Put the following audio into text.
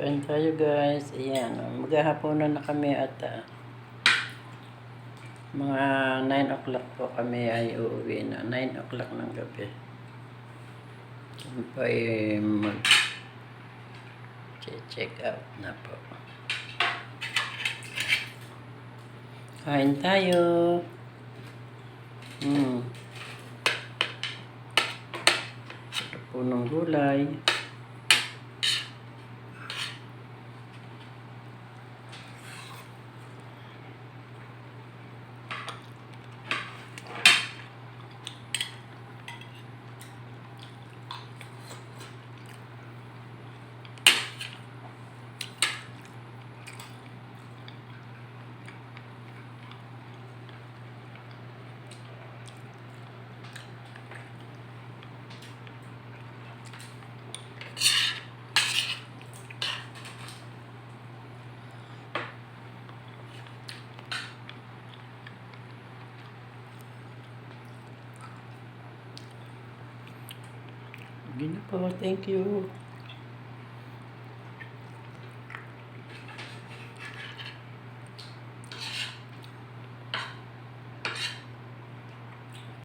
Kain tayo guys. Ayan. Maghahaponan na kami at ah, mga 9 o'clock po kami ay uuwi na. 9 o'clock ng gabi. Kami mag check out na po. Kain tayo. Hmm. Ito po ng gulay. Po. Thank you.